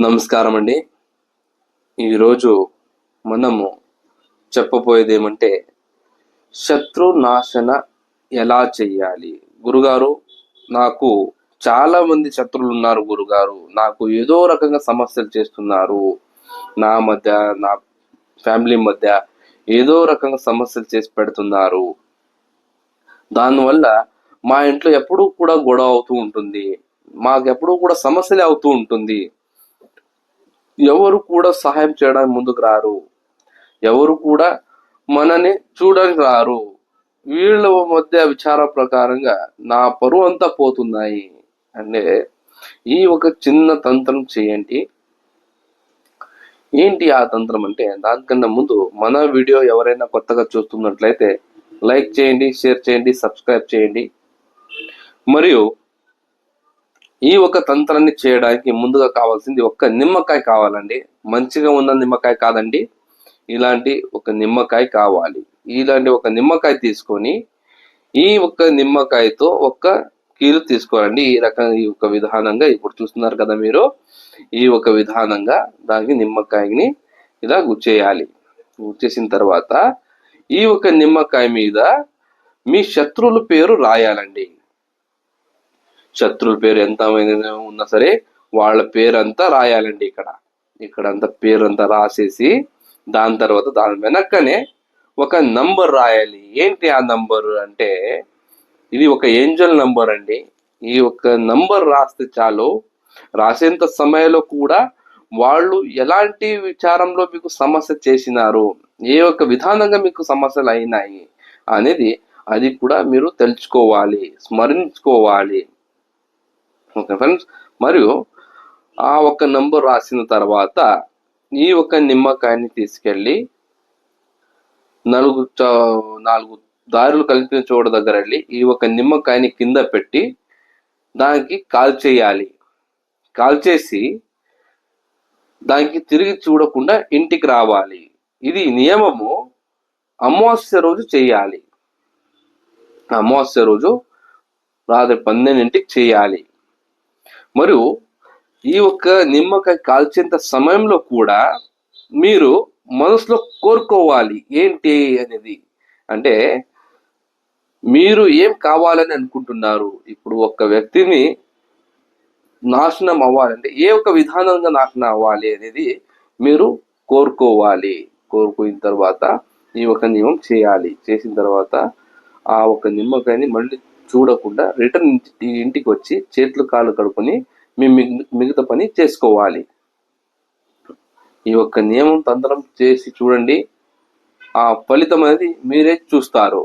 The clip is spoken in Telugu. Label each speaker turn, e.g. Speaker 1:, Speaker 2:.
Speaker 1: నమస్కారం అండి ఈరోజు మనము చెప్పబోయేది ఏమంటే శత్రు నాశన ఎలా చెయ్యాలి? గురుగారు నాకు చాలా మంది శత్రువులు ఉన్నారు గురుగారు. నాకు ఏదో రకంగా సమస్యలు చేస్తున్నారు. నా మధ్య నా ఫ్యామిలీ మధ్య ఏదో రకంగా సమస్యలు చేసి పెడుతున్నారు. దానివల్ల మా ఇంట్లో ఎప్పుడూ కూడా గొడవ అవుతూ ఉంటుంది. మాకు ఎప్పుడూ కూడా సమస్యలే అవుతూ ఉంటుంది. ఎవరు కూడా సహాయం చేయడానికి ముందుకు రారు. ఎవరు కూడా మనని చూడడానికి రారు. వీళ్ళ మధ్య విచార ప్రకారంగా నా పరువు అంతా పోతున్నాయి. అంటే ఈ ఒక చిన్న తంత్రం చేయండి. ఏంటి ఆ తంత్రం అంటే దానికన్నా ముందు మన వీడియో ఎవరైనా కొత్తగా చూస్తున్నట్లయితే లైక్ చేయండి షేర్ చేయండి సబ్స్క్రైబ్ చేయండి. మరియు ఈ ఒక తంత్రాన్ని చేయడానికి ముందుగా కావాల్సింది ఒక్క నిమ్మకాయ కావాలండి. మంచిగా ఉన్న నిమ్మకాయ కాదండి. ఇలాంటి ఒక నిమ్మకాయ కావాలి. ఇలాంటి ఒక నిమ్మకాయ తీసుకొని ఈ ఒక్క నిమ్మకాయతో ఒక్క కీలు తీసుకోవాలండి. ఈ రకంగా ఈ ఒక విధానంగా ఇప్పుడు చూస్తున్నారు కదా మీరు. ఈ ఒక విధానంగా దానికి నిమ్మకాయని ఇలా గుచ్చేయాలి. గుచ్చేసిన తర్వాత ఈ ఒక నిమ్మకాయ మీద మీ శత్రువుల పేరు రాయాలండి. శత్రువుల పేరు ఎంత ఉన్నా సరే వాళ్ళ పేరంతా రాయాలండి ఇక్కడ. ఇక్కడ అంతా పేరంతా రాసేసి దాని తర్వాత దాని వెనక్కనే ఒక నంబర్ రాయాలి. ఏంటి ఆ నంబర్ అంటే ఇది ఒక ఏంజల్ నంబర్ అండి. ఈ ఒక నంబర్ రాస్తే చాలు. రాసేంత సమయంలో కూడా వాళ్ళు ఎలాంటి విచారంలో మీకు సమస్య చేసినారు? ఏ ఒక విధానంగా మీకు సమస్యలు అయినాయి? అనేది అది కూడా మీరు తెలుసుకోవాలి స్మరించుకోవాలి. ఓకే ఫ్రెండ్స్ మరియు ఆ ఒక్క నంబర్ రాసిన తర్వాత ఈ ఒక నిమ్మకాయని తీసుకెళ్ళి నలుగు నాలుగు దారులు కలిపిన చోట దగ్గర వెళ్ళి ఈ ఒక నిమ్మకాయని కింద పెట్టి దానికి కాల్చేయాలి కాల్చేసి దానికి తిరిగి చూడకుండా ఇంటికి రావాలి. ఇది నియమము అమావాస్య రోజు చేయాలి. అమావాస్య రోజు రాత్రి పన్నెండింటికి చేయాలి. మరియు ఈ ఒక్క నిమ్మకాయ కాల్చేంత సమయంలో కూడా మీరు మనసులో కోరుకోవాలి ఏంటి అనేది. అంటే మీరు ఏం కావాలని అనుకుంటున్నారు? ఇప్పుడు ఒక వ్యక్తిని నాశనం అవ్వాలంటే ఏ ఒక విధానంగా నాశనం అవ్వాలి అనేది మీరు కోరుకోవాలి. కోరుకున్న తర్వాత ఈ ఒక నియమం చేయాలి. చేసిన తర్వాత ఆ ఒక నిమ్మకాయని మళ్ళీ చూడకుండా రిటర్న్ ఇంటికి వచ్చి చేతులు కాళ్ళు కడుకొని మీ మిగతా పని చేసుకోవాలి. ఈ యొక్క నియమం తంత్రం చేసి చూడండి. ఆ ఫలితం అనేది మీరే చూస్తారు.